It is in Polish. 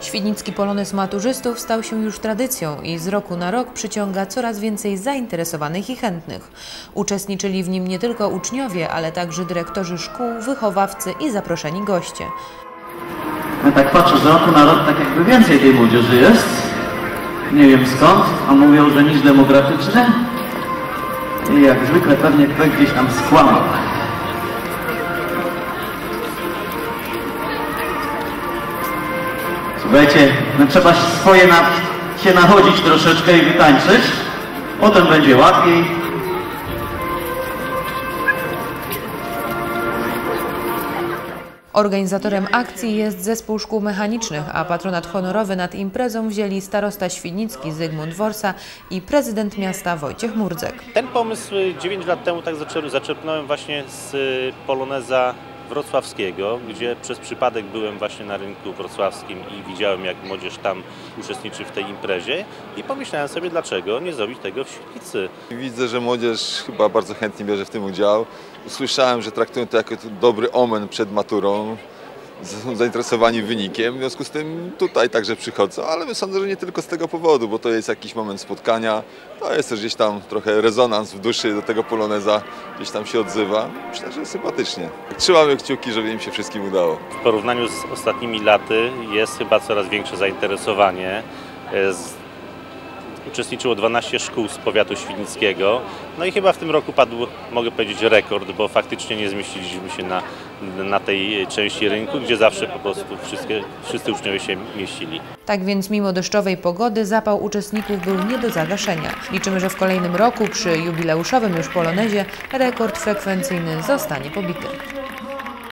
Świdnicki polonez maturzystów stał się już tradycją i z roku na rok przyciąga coraz więcej zainteresowanych i chętnych. Uczestniczyli w nim nie tylko uczniowie, ale także dyrektorzy szkół, wychowawcy i zaproszeni goście. Ja tak patrzę, z roku na rok tak jakby więcej tej młodzieży jest. Nie wiem skąd, a mówią, że niż demograficzny. I jak zwykle pewnie ktoś gdzieś tam skłamał. Słuchajcie, no trzeba swoje na, się nachodzić troszeczkę i wytańczyć. Potem będzie łatwiej. Organizatorem akcji jest Zespół Szkół Mechanicznych, a patronat honorowy nad imprezą wzięli starosta świdnicki Zygmunt Worsa i prezydent miasta Wojciech Murdzek. Ten pomysł 9 lat temu tak zaczerpnąłem właśnie z y, Poloneza wrocławskiego, gdzie przez przypadek byłem właśnie na rynku wrocławskim i widziałem jak młodzież tam uczestniczy w tej imprezie i pomyślałem sobie dlaczego nie zrobić tego w Świdnicy. Widzę, że młodzież chyba bardzo chętnie bierze w tym udział. Usłyszałem, że traktują to jako dobry omen przed maturą. Są zainteresowani wynikiem, w związku z tym tutaj także przychodzą, ale sądzę, że nie tylko z tego powodu, bo to jest jakiś moment spotkania, to jest też gdzieś tam trochę rezonans w duszy do tego poloneza, gdzieś tam się odzywa. Myślę, że sympatycznie. Trzymamy kciuki, żeby im się wszystkim udało. W porównaniu z ostatnimi laty jest chyba coraz większe zainteresowanie. Uczestniczyło 12 szkół z powiatu świdnickiego. No i chyba w tym roku padł, mogę powiedzieć, rekord, bo faktycznie nie zmieściliśmy się na, na tej części rynku, gdzie zawsze po prostu wszystkie, wszyscy uczniowie się mieścili. Tak więc mimo deszczowej pogody zapał uczestników był nie do zagaszenia. Liczymy, że w kolejnym roku przy jubileuszowym już Polonezie rekord frekwencyjny zostanie pobity.